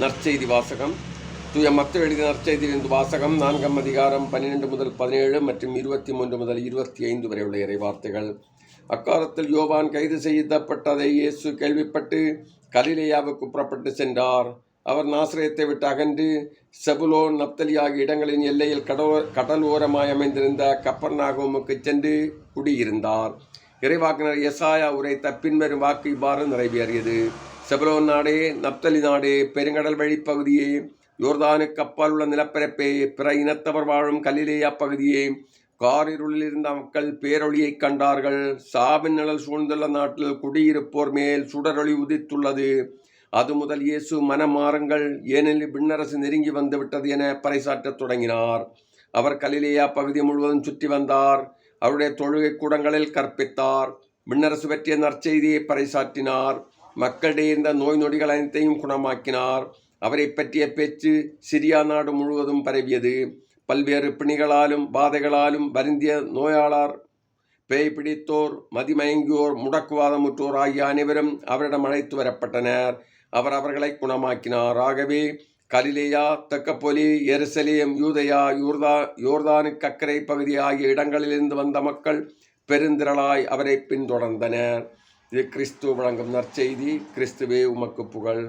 நற்செய்தி வாசகம். தூய மக்கள் எழுதிய நற்செய்தியிலிருந்து வாசகம். நான்காம் அதிகாரம் பன்னிரெண்டு முதல் பதினேழு மற்றும் இருபத்தி மூன்று முதல் இருபத்தி ஐந்து வரை உள்ள இறைவார்த்தைகள் அக்காலத்தில் யோவான் கைது செய்யப்பட்டதை இயேசு கேள்விப்பட்டு கலிலேயாவுக்கு புறப்பட்டு சென்றார். அவர் நாசிரியத்தை விட்டு அகன்று செபுலோன் நப்தலி ஆகிய இடங்களின் எல்லையில் கடலோ கடல் ஓரமாய் அமைந்திருந்த கப்பர்நாகோமுக்கு சென்று குடியிருந்தார். இறைவாக்கினர் எசாயா உரைத்த பின்வரும் வாக்கு இவ்வாறு நிறைவேறியது. செபலோன் நாடே நப்தலி நாடே பெருங்கடல் வழிப்பகுதியே யோர்தானுக்கு அப்பால் உள்ள நிலப்பரப்பே பிற இனத்தவர் வாழும் கலிலேயா பகுதியே காரிருளில் இருந்த மக்கள் பேரொளியைக் கண்டார்கள். சாவின் நிழல் சூழ்ந்துள்ள நாட்டில் குடியிருப்போர் மேல் சுடரொளி உதித்துள்ளது. அது முதல் இயேசு மனமாறுங்கள் ஏனெனில் விண்ணரசு நெருங்கி வந்துவிட்டது என பறைசாற்றத் தொடங்கினார். அவர் கலிலேயா பகுதி முழுவதும் சுற்றி வந்தார். அவருடைய தொழுகை கூடங்களில் கற்பித்தார். விண்ணரசு பற்றிய நற்செய்தியை பறைசாற்றினார். மக்களிடையே இருந்த நோய் நொடிகள் அனைத்தையும் குணமாக்கினார். அவரை பற்றிய பேச்சு சிரியா நாடு முழுவதும் பரவியது. பல்வேறு பிணிகளாலும் பாதைகளாலும் வருந்திய நோயாளர் பேய் பிடித்தோர் மதிமயங்கியோர் முடக்குவாதமுற்றோர் ஆகிய அனைவரும் அவரிடம் அழைத்து வரப்பட்டனர். அவர் அவர்களை குணமாக்கினார். ஆகவே கலிலேயா தெக்கப்பொலி எருசலேம் யூதயா யூர்தா யோர்தானுக்கு கக்கரை பகுதி ஆகிய இடங்களிலிருந்து வந்த மக்கள் பெருந்திரளாய் அவரை பின்தொடர்ந்தனர். இது கிறிஸ்து வழங்கும் நற்செய்தி. கிறிஸ்துவே உமக்கு புகழ்.